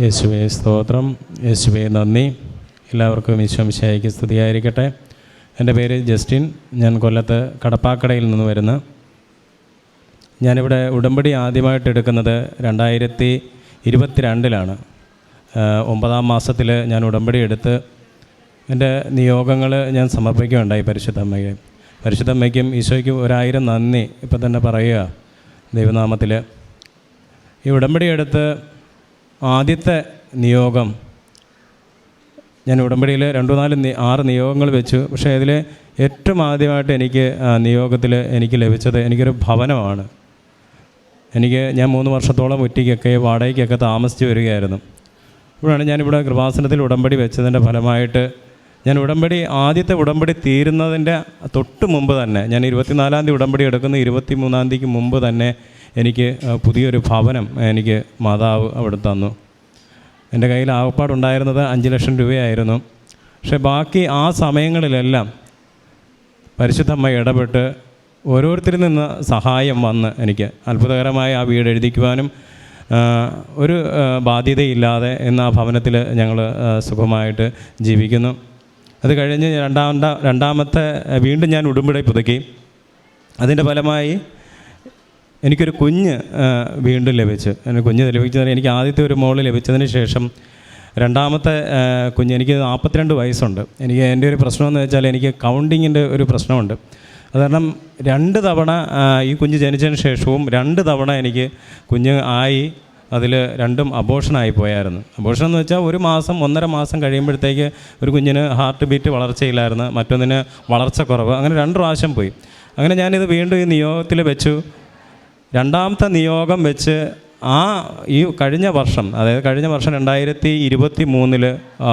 യേശുവെ സ്തോത്രം. യേശുവെ നന്ദി. എല്ലാവർക്കും ഈശ്വംശായിക്ക് സ്തുതിയായിരിക്കട്ടെ. എന്റെ പേര് ജസ്റ്റിൻ. ഞാൻ കൊല്ലത്ത് കടപ്പാക്കടയിൽ നിന്ന് വരുന്നു. ഞാനിവിടെ ഉടമ്പടി ആദ്യമായിട്ട് എടുക്കുന്നത് രണ്ടായിരത്തി ഇരുപത്തിരണ്ടിലാണ്. ഒമ്പതാം മാസത്തിൽ ഞാൻ ഉടമ്പടി എടുത്ത് എന്റെ നിയോഗങ്ങൾ ഞാൻ സമർപ്പിക്കുകയുണ്ടായി പരിശുദ്ധമ്മയ്ക്ക്. പരിശുദ്ധമ്മയ്ക്കും ഈശോയ്ക്കും ഒരായിരം നന്ദി ഇപ്പം തന്നെ പറയുക ദൈവനാമത്തിൽ ഈ ഉടമ്പടി എടുത്ത് ആദ്യത്തെ നിയോഗം. ഞാൻ ഉടമ്പടിയിൽ രണ്ടു നാല് ആറ് നിയോഗങ്ങൾ വെച്ചു. പക്ഷേ അതിൽ ഏറ്റവും ആദ്യമായിട്ട് എനിക്ക് നിയോഗത്തിൽ എനിക്ക് ലഭിച്ചത് എനിക്കൊരു ഭവനമാണ്. എനിക്ക് ഞാൻ മൂന്ന് വർഷത്തോളം ഒറ്റയ്ക്കൊക്കെ വാടകയ്ക്കൊക്കെ താമസിച്ച് വരികയായിരുന്നു. അപ്പോഴാണ് ഞാനിവിടെ കൃപാസനത്തിൽ ഉടമ്പടി വെച്ചതിന്റെ ഫലമായിട്ട് ഞാൻ ഉടമ്പടി ആദ്യത്തെ ഉടമ്പടി തീരുന്നതിന്റെ തൊട്ട് മുമ്പ് തന്നെ ഞാൻ ഇരുപത്തിനാലാം തീയതി ഉടമ്പടി എടുക്കുന്ന. ഇരുപത്തി മൂന്നാം തീയതിക്ക് മുമ്പ് തന്നെ എനിക്ക് പുതിയൊരു ഭവനം എനിക്ക് മാതാവ് അവിടെ തന്നു. എന്റെ കയ്യിൽ ആകപ്പാടുണ്ടായിരുന്നത് അഞ്ച് ലക്ഷം രൂപയായിരുന്നു. പക്ഷേ ബാക്കി ആ സമയങ്ങളിലെല്ലാം പരിശുദ്ധമ്മ ഇടപെട്ട് ഓരോരുത്തരിൽ നിന്ന് സഹായം വന്ന് എനിക്ക് അത്ഭുതകരമായി ആ വീട് എഴുതിക്കുവാനും ഒരു ബാധ്യതയില്ലാതെ ഇന്ന് ആ ഭവനത്തിൽ ഞങ്ങൾ സുഖമായിട്ട് ജീവിക്കുന്നു. അത് കഴിഞ്ഞ് രണ്ടാമത്തെ രണ്ടാമത്തെ വീണ്ടും ഞാൻ ഉടുമ്പിടെ പുതുക്കി. അതിന്റെ ഫലമായി എനിക്കൊരു കുഞ്ഞ് വീണ്ടും ലഭിച്ചു. എന്റെ കുഞ്ഞ് ലഭിച്ചതിന് എനിക്ക് ആദ്യത്തെ ഒരു മോൾ ലഭിച്ചതിന് ശേഷം രണ്ടാമത്തെ കുഞ്ഞ് എനിക്ക് നാൽപ്പത്തിരണ്ട് വയസ്സുണ്ട്. എനിക്ക് എന്റെ ഒരു പ്രശ്നമെന്ന് വെച്ചാൽ എനിക്ക് കൗണ്ടിങ്ങിന്റെ ഒരു പ്രശ്നമുണ്ട്. അത് കാരണം രണ്ട് തവണ ഈ കുഞ്ഞ് ജനിച്ചതിന് ശേഷവും രണ്ട് തവണ എനിക്ക് കുഞ്ഞ് ആയി അതിൽ രണ്ടും അബോഷനായി പോയായിരുന്നു. അബോഷൻ എന്ന് വെച്ചാൽ ഒരു മാസം ഒന്നര മാസം കഴിയുമ്പോഴത്തേക്ക് ഒരു കുഞ്ഞിന് ഹാർട്ട് ബീറ്റ് വളർച്ചയില്ലായിരുന്നു മറ്റൊന്നിന് വളർച്ച കുറവ്. അങ്ങനെ രണ്ട് പ്രാവശ്യം പോയി. അങ്ങനെ ഞാനിത് വീണ്ടും ഈ നിയോഗത്തിൽ വെച്ചു. രണ്ടാമത്തെ നിയോഗം വെച്ച് ആ ഈ കഴിഞ്ഞ വർഷം അതായത് കഴിഞ്ഞ വർഷം രണ്ടായിരത്തി ഇരുപത്തി മൂന്നിൽ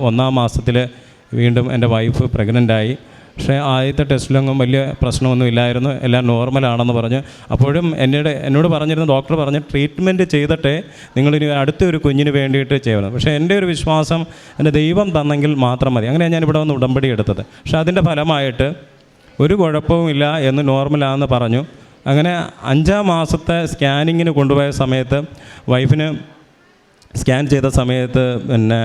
ഒന്നാം മാസത്തിൽ വീണ്ടും എന്റെ വൈഫ് പ്രഗ്നന്റായി. പക്ഷേ ആദ്യത്തെ ടെസ്റ്റിലൊന്നും വലിയ പ്രശ്നമൊന്നും ഇല്ലായിരുന്നു. എല്ലാം നോർമലാണെന്ന് പറഞ്ഞു അപ്പോഴും എന്നോട് എന്നോട് പറഞ്ഞിരുന്ന ഡോക്ടർ പറഞ്ഞ് ട്രീറ്റ്മെന്റ് ചെയ്തിട്ടേ നിങ്ങളിനി അടുത്തൊരു കുഞ്ഞിന് വേണ്ടിയിട്ട് ചെയ്യണം. പക്ഷേ എന്റെ ഒരു വിശ്വാസം എന്റെ ദൈവം തന്നെങ്കിൽ മാത്രം മതി. അങ്ങനെയാണ് ഞാൻ ഇവിടെ വന്ന് ഉടമ്പടി എടുത്തത്. പക്ഷേ അതിന്റെ ഫലമായിട്ട് ഒരു കുഴപ്പവും ഇല്ല എന്ന് നോർമലാണെന്ന് പറഞ്ഞു. അങ്ങനെ അഞ്ചാം മാസത്തെ സ്കാനിങ്ങിന് കൊണ്ടുപോയ സമയത്ത് വൈഫിന് സ്കാൻ ചെയ്ത സമയത്ത് പിന്നെ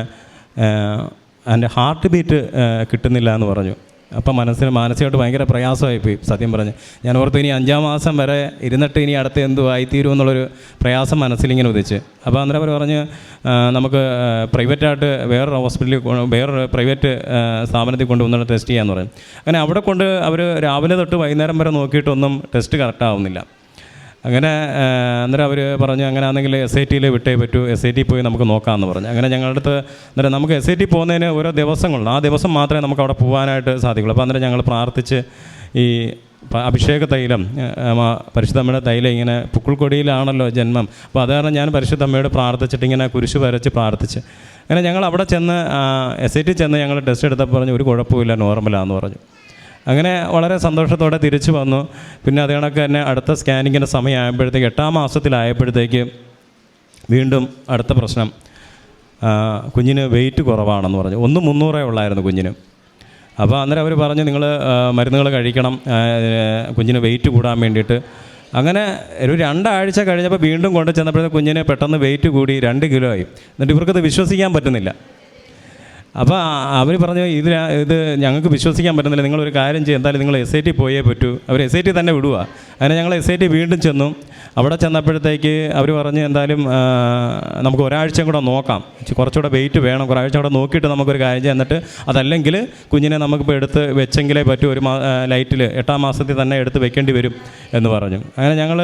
എന്റെ ഹാർട്ട് ബീറ്റ് കിട്ടുന്നില്ല എന്ന് പറഞ്ഞു. അപ്പം മനസ്സിന് മാനസികമായിട്ട് ഭയങ്കര പ്രയാസമായിപ്പോയി സത്യം പറഞ്ഞ്. ഞാൻ ഓർത്തു ഇനി അഞ്ചാം മാസം വരെ ഇരുന്നിട്ട് ഇനി അടുത്ത് എന്തു ആയിത്തീരും എന്നുള്ളൊരു പ്രയാസം മനസ്സിലിങ്ങനെ ഉദിച്ച്. അപ്പോൾ അന്നേരം അവർ പറഞ്ഞ് നമുക്ക് പ്രൈവറ്റായിട്ട് വേറൊരു ഹോസ്പിറ്റലിൽ വേറൊരു പ്രൈവറ്റ് സ്ഥാപനത്തിൽ കൊണ്ടുവന്നിട്ട് ടെസ്റ്റ് ചെയ്യാമെന്ന് പറഞ്ഞു. അങ്ങനെ അവിടെ കൊണ്ട് അവർ രാവിലെ തൊട്ട് വൈകുന്നേരം വരെ നോക്കിയിട്ടൊന്നും ടെസ്റ്റ് കറക്റ്റ് ആവുന്നില്ല. അങ്ങനെ അന്നേരം അവർ പറഞ്ഞു അങ്ങനെ ആണെങ്കിൽ എസ് ഐ ടിയിൽ വിട്ടേ പറ്റൂ. എസ് ഐ ടി പോയി നമുക്ക് നോക്കാമെന്ന് പറഞ്ഞു. അങ്ങനെ ഞങ്ങളുടെ അടുത്ത് അന്നേരം നമുക്ക് എസ് ഐ ടി പോകുന്നതിന് ഓരോ ദിവസങ്ങളുണ്ട്. ആ ദിവസം മാത്രമേ നമുക്ക് അവിടെ പോകാനായിട്ട് സാധിക്കുള്ളൂ. അപ്പോൾ അന്നേരം ഞങ്ങൾ പ്രാർത്ഥിച്ച് ഈ അഭിഷേക തൈലം പരിശുദ്ധമ്മയുടെ തൈലം ഇങ്ങനെ പുക്കിൾക്കൊടിയിലാണല്ലോ ജന്മം. അപ്പോൾ അത് കാരണം ഞാൻ പരിശുദ്ധമ്മയോട് പ്രാർത്ഥിച്ചിട്ട് ഇങ്ങനെ കുരിശ് വരച്ച് പ്രാർത്ഥിച്ച്. അങ്ങനെ ഞങ്ങൾ അവിടെ ചെന്ന് എസ് ഐ ടി ചെന്ന് ഞങ്ങൾ ടെസ്റ്റ് എടുത്തപ്പോൾ പറഞ്ഞു ഒരു കുഴപ്പമില്ല നോർമലാന്ന് പറഞ്ഞു. അങ്ങനെ വളരെ സന്തോഷത്തോടെ തിരിച്ചു വന്നു. പിന്നെ അത് കണക്ക് തന്നെ അടുത്ത സ്കാനിങ്ങിന്റെ സമയമായപ്പോഴത്തേക്ക് എട്ടാം മാസത്തിലായപ്പോഴത്തേക്ക് വീണ്ടും അടുത്ത പ്രശ്നം. കുഞ്ഞിന് വെയിറ്റ് കുറവാണെന്ന് പറഞ്ഞു. ഒന്ന് മുന്നൂറേ ഉള്ളായിരുന്നു കുഞ്ഞിന്. അപ്പോൾ അന്നേരം അവർ പറഞ്ഞു നിങ്ങൾ മരുന്നുകൾ കഴിക്കണം. കുഞ്ഞിന് വെയിറ്റ് കൂടാൻ വേണ്ടിയിട്ട്. അങ്ങനെ ഒരു രണ്ടാഴ്ച കഴിഞ്ഞപ്പോൾ വീണ്ടും കൊണ്ടു ചെന്നപ്പോഴത്തേക്ക് കുഞ്ഞിന് പെട്ടെന്ന് വെയിറ്റ് കൂടി രണ്ട് കിലോ ആയി. എന്നിട്ട് ഇവർക്കത് വിശ്വസിക്കാൻ പറ്റുന്നില്ല. അപ്പോൾ അവർ പറഞ്ഞു ഇത് ഇത് ഞങ്ങൾക്ക് വിശ്വസിക്കാൻ പറ്റുന്നില്ല നിങ്ങളൊരു കാര്യം ചെയ്യും എന്തായാലും നിങ്ങൾ എസ് ഐ ടി പോയേ പറ്റൂ. അവർ എസ് ഐ ടി തന്നെ വിടുക അങ്ങനെ ഞങ്ങൾ എസ് ഐ ടി വീണ്ടും ചെന്നു. അവിടെ ചെന്നപ്പോഴത്തേക്ക് അവർ പറഞ്ഞ് എന്തായാലും നമുക്ക് ഒരാഴ്ചയും കൂടെ നോക്കാം. കുറച്ചുകൂടെ വെയിറ്റ് വേണം. ഒരാഴ്ച കൂടെ നോക്കിയിട്ട് നമുക്കൊരു കാര്യം ചെയ്യാം. എന്നിട്ട് അതല്ലെങ്കിൽ കുഞ്ഞിനെ നമുക്കിപ്പോൾ എടുത്ത് വെച്ചെങ്കിലേ പറ്റൂ ഒരു മാ ലൈറ്റിൽ എട്ടാം മാസത്തിൽ തന്നെ എടുത്ത് വെക്കേണ്ടി വരും എന്ന് പറഞ്ഞു. അങ്ങനെ ഞങ്ങൾ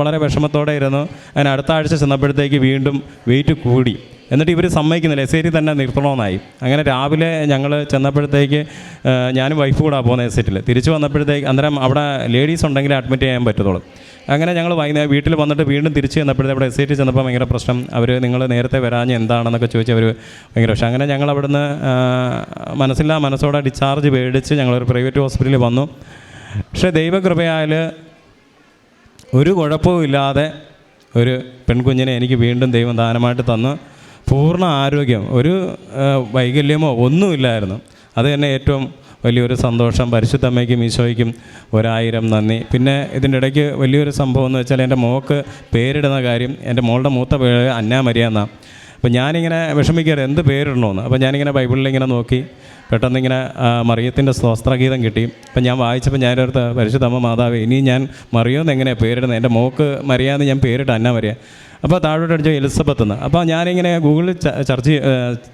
വളരെ വിഷമത്തോടെ ഇരുന്നു. അങ്ങനെ അടുത്ത ആഴ്ച ചെന്നപ്പോഴത്തേക്ക് വീണ്ടും വെയിറ്റ് കൂടി. എന്നിട്ട് ഇവർ സമ്മതിക്കുന്നില്ല. എസ് ഐ ടി തന്നെ നിർത്തണമെന്നായി. അങ്ങനെ രാവിലെ ഞങ്ങൾ ചെന്നപ്പോഴത്തേക്ക് ഞാനും വൈഫ് കൂടെ പോകുന്ന എസ് ഐ ടിയിൽ തിരിച്ചു വന്നപ്പോഴത്തേക്ക് അന്നേരം അവിടെ ലേഡീസ് ഉണ്ടെങ്കിൽ അഡ്മിറ്റ് ചെയ്യാൻ പറ്റത്തുള്ളൂ. അങ്ങനെ ഞങ്ങൾ വൈകുന്നേരം വീട്ടിൽ വന്നിട്ട് വീണ്ടും തിരിച്ച് ചെന്നപ്പോഴത്തെ അവിടെ എസ് ഐ ടി ചെന്നപ്പോൾ ഭയങ്കര പ്രശ്നം. അവർ നിങ്ങൾ നേരത്തെ വരാഞ്ഞ് എന്താണെന്നൊക്കെ ചോദിച്ച് അവർ ഭയങ്കര പ്രശ്നം. അങ്ങനെ ഞങ്ങൾ അവിടുന്ന് മനസ്സില്ലാ മനസ്സോടെ ഡിസ്ചാർജ് മേടിച്ച് ഞങ്ങളൊരു പ്രൈവറ്റ് ഹോസ്പിറ്റലിൽ വന്നു. പക്ഷേ ദൈവകൃപയാൽ ഒരു കുഴപ്പവും ഇല്ലാതെ ഒരു പെൺകുഞ്ഞിനെ എനിക്ക് വീണ്ടും ദൈവം ദാനമായിട്ട് തന്നു. പൂർണ ആരോഗ്യം. ഒരു വൈകല്യമോ ഒന്നുമില്ലായിരുന്നു. അത് തന്നെ ഏറ്റവും വലിയൊരു സന്തോഷം. പരിശുദ്ധമ്മയ്ക്കും ഈശോയ്ക്കും ഒരായിരം നന്ദി. പിന്നെ ഇതിന്റെ ഇടയ്ക്ക് വലിയൊരു സംഭവം എന്ന് വെച്ചാൽ എന്റെ മോക്ക് പേരിടുന്ന കാര്യം എന്റെ മോളുടെ മൂത്ത പേര് അന്നാമരിയ എന്നാണ് അപ്പോൾ ഞാനിങ്ങനെ വിഷമിക്കരുത് എന്ത് പേരിടണമെന്ന്. അപ്പോൾ ഞാനിങ്ങനെ ബൈബിളിൽ ഇങ്ങനെ നോക്കി. പെട്ടെന്ന് ഇങ്ങനെ മറിയത്തിന്റെ സ്തോത്രഗീതം കിട്ടി. അപ്പം ഞാൻ വായിച്ചപ്പോൾ ഞാനൊരു പരിശുദ്ധമ്മ മാതാവ് ഇനി ഞാൻ മറിയോന്ന് എങ്ങനെയാണ് പേരിടുന്നത് എന്റെ മോക്ക് മറിയാന്ന് ഞാൻ പേരിട്ട് അന്ന മറിയ. അപ്പോൾ താഴോട്ട് അടിച്ചു എലിസബത്ത് എന്ന് അപ്പോൾ ഞാനിങ്ങനെ ഗൂഗിളിൽ ചർച്ച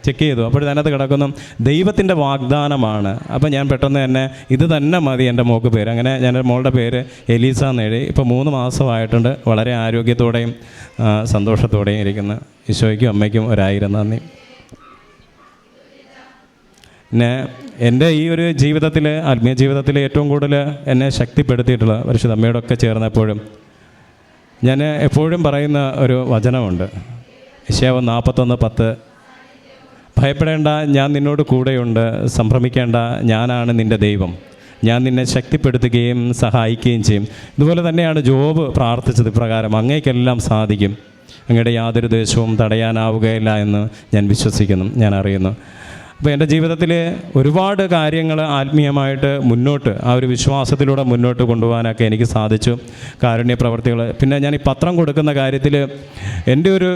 ചെക്ക് ചെയ്തു. അപ്പോൾ അതിനകത്ത് കിടക്കുന്ന ദൈവത്തിന്റെ വാഗ്ദാനമാണ്. അപ്പോൾ ഞാൻ പെട്ടെന്ന് തന്നെ ഇത് തന്നെ മതി എന്റെ മോക്ക് പേര്. അങ്ങനെ ഞാൻ മോളുടെ പേര് എലീസ എന്ന് എഴുതി. ഇപ്പോൾ മൂന്ന് മാസമായിട്ടുണ്ട് വളരെ ആരോഗ്യത്തോടെയും സന്തോഷത്തോടെയും ഇരിക്കുന്ന. ഈശോയ്ക്കും അമ്മയ്ക്കും ഒരായിരം നന്ദി. പിന്നെ എന്റെ ഈ ഒരു ജീവിതത്തിൽ ആത്മീയ ജീവിതത്തിൽ ഏറ്റവും കൂടുതൽ എന്നെ ശക്തിപ്പെടുത്തിയിട്ടുള്ള പരിശുദ്ധ അമ്മയോടൊക്കെ ചേർന്നപ്പോഴും ഞാൻ എപ്പോഴും പറയുന്ന ഒരു വചനമുണ്ട്. ശേവം നാൽപ്പത്തൊന്ന് പത്ത്. ഭയപ്പെടേണ്ട ഞാൻ നിന്നോട് കൂടെയുണ്ട്. സംഭ്രമിക്കേണ്ട ഞാനാണ് നിന്റെ ദൈവം. ഞാൻ നിന്നെ ശക്തിപ്പെടുത്തുകയും സഹായിക്കുകയും ചെയ്യും. ഇതുപോലെ തന്നെയാണ് ജോബ് പ്രാർത്ഥിച്ചത് ഇപ്രകാരം. അങ്ങേക്കെല്ലാം സാധിക്കും. അങ്ങയുടെ യാതൊരു ദേശവും തടയാനാവുകയില്ല എന്ന് ഞാൻ വിശ്വസിക്കുന്നു ഞാൻ അറിയുന്നു. അപ്പോൾ എന്റെ ജീവിതത്തിൽ ഒരുപാട് കാര്യങ്ങൾ ആത്മീയമായിട്ട് മുന്നോട്ട് ആ ഒരു വിശ്വാസത്തിലൂടെ മുന്നോട്ട് കൊണ്ടുപോകാനൊക്കെ എനിക്ക് സാധിച്ചു കാരുണ്യ പ്രവർത്തികൾ പിന്നെ ഞാൻ ഈ പത്രം കൊടുക്കുന്ന കാര്യത്തിൽ എന്റെ ഒരു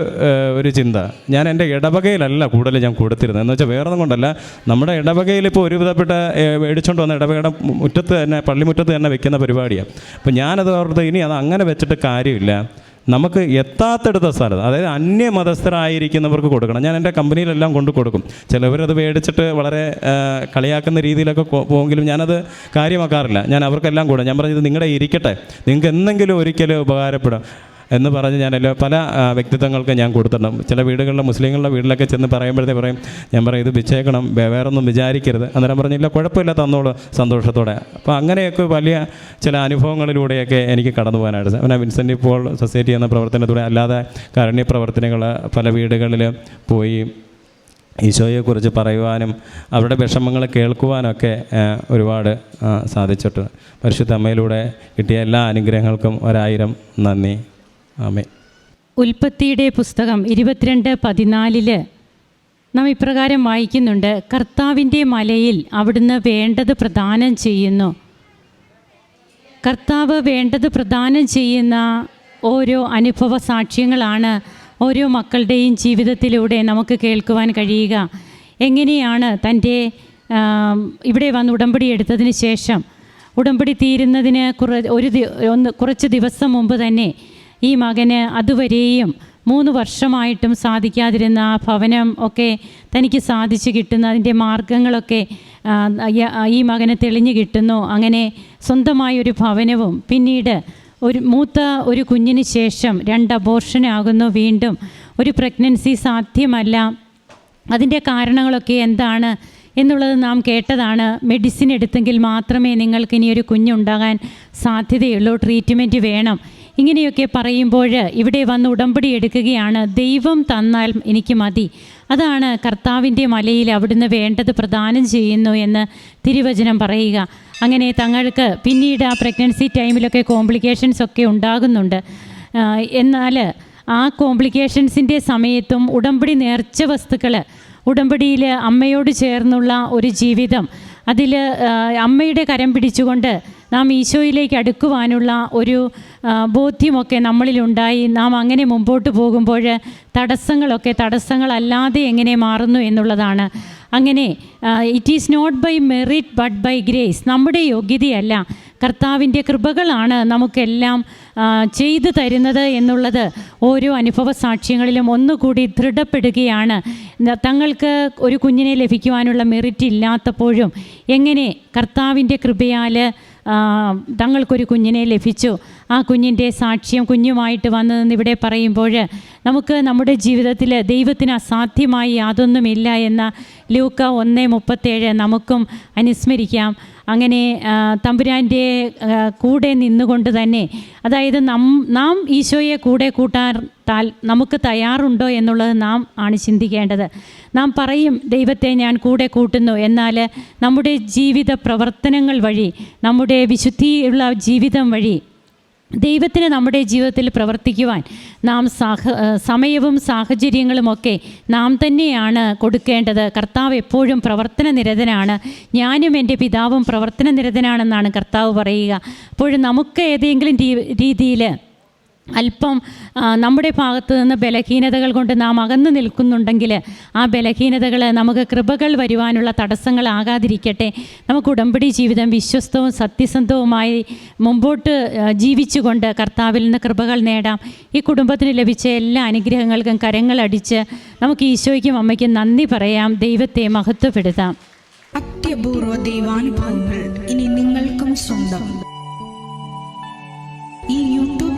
ഒരു ചിന്ത ഞാൻ എന്റെ ഇടവകയിലല്ല കൂടുതൽ ഞാൻ കൊടുത്തിരുന്നത്. എന്ന് വെച്ചാൽ വേറൊന്നും കൊണ്ടല്ല നമ്മുടെ ഇടവകയിൽ ഇപ്പോൾ ഒരുവിധപ്പെട്ട മേടിച്ചുകൊണ്ട് വന്ന ഇടവകയുടെ മുറ്റത്ത് തന്നെ പള്ളിമുറ്റത്ത് തന്നെ വെക്കുന്ന പരിപാടിയാണ് അപ്പോൾ ഞാനത് ഓർത്ത് ഇനി അത് അങ്ങനെ വെച്ചിട്ട് കാര്യമില്ല. നമുക്ക് എത്താത്തെടുത്ത സ്ഥലത്ത് അതായത് അന്യ മതസ്ഥരായിരിക്കുന്നവർക്ക് കൊടുക്കണം. ഞാൻ എന്റെ കമ്പനിയിലെല്ലാം കൊണ്ട് കൊടുക്കും. ചിലവരത് മേടിച്ചിട്ട് വളരെ കളിയാക്കുന്ന രീതിയിലൊക്കെ പോകുമെങ്കിലും ഞാനത് കാര്യമാക്കാറില്ല. ഞാൻ അവർക്കെല്ലാം കൂടെ ഞാൻ പറഞ്ഞത് നിങ്ങളുടെ ഇരിക്കട്ടെ. നിങ്ങൾക്ക് എന്തെങ്കിലും ഒരിക്കലും ഉപകാരപ്പെടും. എന്ന് പറഞ്ഞ് ഞാൻ എല്ലാ പല വ്യക്തിത്വങ്ങൾക്ക് ഞാൻ കൊടുത്തിട്ടുണ്ട്. ചില വീടുകളിലെ മുസ്ലിങ്ങളുടെ വീട്ടിലൊക്കെ ചെന്ന് പറയുമ്പോഴത്തേ പറയും ഞാൻ പറയും ഇത് വിച്ചേക്കണം വേറൊന്നും വിചാരിക്കരുത്. അന്നേരം പറഞ്ഞില്ല കുഴപ്പമില്ല തന്നോളൂ സന്തോഷത്തോടെ. അപ്പോൾ അങ്ങനെയൊക്കെ വലിയ ചില അനുഭവങ്ങളിലൂടെയൊക്കെ എനിക്ക് കടന്നു പോകാനായിട്ട് പിന്നെ വിൻസെന്റ് ഇപ്പോൾ സൊസൈറ്റി എന്ന പ്രവർത്തനത്തിലൂടെ അല്ലാതെ കാരുണ്യ പ്രവർത്തനങ്ങൾ പല വീടുകളിൽ പോയി ഈശോയെക്കുറിച്ച് പറയുവാനും അവരുടെ വിഷമങ്ങൾ കേൾക്കുവാനൊക്കെ ഒരുപാട് സാധിച്ചിട്ടുണ്ട്. പരിശുദ്ധ അമ്മയിലൂടെ കിട്ടിയ എല്ലാ അനുഗ്രഹങ്ങൾക്കും ഒരായിരം നന്ദി. ആമേ ഉൽപ്പത്തിയുടെ പുസ്തകം ഇരുപത്തിരണ്ട് പതിനാലിൽ നാം ഇപ്രകാരം വായിക്കുന്നുണ്ട് കർത്താവിന്റെ മലയിൽ അവിടുന്ന് വേണ്ടത് പ്രദാനം ചെയ്യുന്നു. കർത്താവ് വേണ്ടത് പ്രദാനം ചെയ്യുന്ന ഓരോ അനുഭവ സാക്ഷ്യങ്ങളാണ് ഓരോ മക്കളുടെയും ജീവിതത്തിലൂടെ നമുക്ക് കേൾക്കുവാൻ കഴിയുക. എങ്ങനെയാണ് തന്റെ ഇവിടെ വന്ന് ഉടമ്പടി എടുത്തതിന് ശേഷം ഉടമ്പടി തീരുന്നതിന് കുറ ഒരു ഒന്ന് കുറച്ച് ദിവസം മുമ്പ് തന്നെ ഈ മകന് അതുവരെയും മൂന്ന് വർഷമായിട്ടും സാധിക്കാതിരുന്ന ആ ഭവനം ഒക്കെ തനിക്ക് സാധിച്ചു കിട്ടുന്ന. അതിന്റെ മാർഗങ്ങളൊക്കെ ഈ മകന് തെളിഞ്ഞു കിട്ടുന്നു. അങ്ങനെ സ്വന്തമായ ഒരു ഭവനവും പിന്നീട് ഒരു മൂത്ത ഒരു കുഞ്ഞിന് ശേഷം രണ്ട് അബോർഷനാകുന്നു വീണ്ടും ഒരു പ്രഗ്നൻസി സാധ്യമല്ല. അതിന്റെ കാരണങ്ങളൊക്കെ എന്താണ് എന്നുള്ളത് നാം കേട്ടതാണ്. മെഡിസിൻ എടുത്തെങ്കിൽ മാത്രമേ നിങ്ങൾക്ക് ഇനി ഒരു കുഞ്ഞുണ്ടാകാൻ സാധ്യതയുള്ളൂ. ട്രീറ്റ്മെന്റ് വേണം. ഇങ്ങനെയൊക്കെ പറയുമ്പോൾ ഇവിടെ വന്ന് ഉടമ്പടി എടുക്കുകയാണ്. ദൈവം തന്നാൽ എനിക്ക് മതി. അതാണ് കർത്താവിന്റെ മലയിൽ അവിടുന്ന് വേണ്ടത് പ്രദാനം ചെയ്യുന്നു എന്ന് തിരുവചനം പറയുക. അങ്ങനെ തങ്ങൾക്ക് പിന്നീട് ആ പ്രഗ്നൻസി ടൈമിലൊക്കെ കോംപ്ലിക്കേഷൻസ് ഒക്കെ ഉണ്ടാകുന്നുണ്ട്. എന്നാൽ ആ കോംപ്ലിക്കേഷൻസിന്റെ സമയത്തും ഉടമ്പടി നേർച്ച വസ്തുക്കൾ ഉടമ്പടിയിൽ അമ്മയോട് ചേർന്നുള്ള ഒരു ജീവിതം അതിൽ അമ്മയുടെ കരം പിടിച്ചുകൊണ്ട് നാം ഈശോയിലേക്ക് അടുക്കുവാനുള്ള ഒരു ബോധ്യമൊക്കെ നമ്മളിലുണ്ടായി നാം അങ്ങനെ മുമ്പോട്ട് പോകുമ്പോൾ തടസ്സങ്ങളൊക്കെ തടസ്സങ്ങളല്ലാതെ എങ്ങനെ മാറുന്നു എന്നുള്ളതാണ്. അങ്ങനെ it is not by merit but by grace നമ്മുടെ യോഗ്യതയല്ല. കർത്താവിന്റെ കൃപകളാണ് നമുക്കെല്ലാം ചെയ്തു തരുന്നത് എന്നുള്ളത് ഓരോ അനുഭവ സാക്ഷ്യങ്ങളിലും ഒന്നുകൂടി ദൃഢപ്പെടുകയാണ്. തങ്ങൾക്ക് ഒരു കുഞ്ഞിനെ ലഭിക്കുവാനുള്ള മെറിറ്റ് ഇല്ലാത്തപ്പോഴും എങ്ങനെ കർത്താവിന്റെ കൃപയാൽ തങ്ങൾക്കൊരു കുഞ്ഞിനെ ലഭിച്ചു. ആ കുഞ്ഞിന്റെ സാക്ഷ്യം കുഞ്ഞുമായിട്ട് വന്നതെന്ന് ഇവിടെ പറയുമ്പോൾ നമുക്ക് നമ്മുടെ ജീവിതത്തിൽ ദൈവത്തിന് അസാധ്യമായി യാതൊന്നുമില്ല എന്ന ലൂക്ക ഒന്ന് മുപ്പത്തേഴ് നമുക്കും അനുസ്മരിക്കാം. അങ്ങനെ തമ്പുരാന്റെ കൂടെ നിന്നുകൊണ്ട് തന്നെ അതായത് നം നാം ഈശോയെ കൂടെ കൂട്ടാൻ താൽ നമുക്ക് തയ്യാറുണ്ടോ എന്നുള്ളത് നാം ആണ് ചിന്തിക്കേണ്ടത്. നാം പറയും ദൈവത്തെ ഞാൻ കൂടെ കൂട്ടുന്നു. എന്നാൽ നമ്മുടെ ജീവിത പ്രവർത്തനങ്ങൾ വഴി നമ്മുടെ വിശുദ്ധിയുള്ള ജീവിതം വഴി ദൈവത്തിന് നമ്മുടെ ജീവിതത്തിൽ പ്രവർത്തിക്കുവാൻ നാം സാഹ സമയവും സാഹചര്യങ്ങളുമൊക്കെ നാം തന്നെയാണ് കൊടുക്കേണ്ടത്. കർത്താവ് എപ്പോഴും പ്രവർത്തന നിരതനാണ്. ഞാനും എന്റെ പിതാവും പ്രവർത്തന നിരതനാണെന്നാണ് കർത്താവ് പറയുക. അപ്പോൾ നമുക്ക് ഏതെങ്കിലും രീതിയിൽ അല്പം നമ്മുടെ ഭാഗത്ത് നിന്ന് ബലഹീനതകൾ കൊണ്ട് നാം അകന്നു നിൽക്കുന്നുണ്ടെങ്കിൽ ആ ബലഹീനതകൾ നമുക്ക് കൃപകൾ വരുവാനുള്ള തടസ്സങ്ങളാകാതിരിക്കട്ടെ നമുക്ക് ഉടമ്പടി ജീവിതം വിശ്വസ്തവും സത്യസന്ധവുമായി മുമ്പോട്ട് ജീവിച്ചുകൊണ്ട് കർത്താവിൽ നിന്ന് കൃപകൾ നേടാം. ഈ കുടുംബത്തിന് ലഭിച്ച എല്ലാ അനുഗ്രഹങ്ങൾക്കും കരങ്ങളടിച്ച് നമുക്ക് ഈശോയ്ക്കും അമ്മയ്ക്കും നന്ദി പറയാം. ദൈവത്തെ മഹത്വപ്പെടുത്താം. അത്യപൂർവ ദൈവാനുഭവങ്ങൾ ഇനി നിങ്ങൾക്കും സ്വന്തം.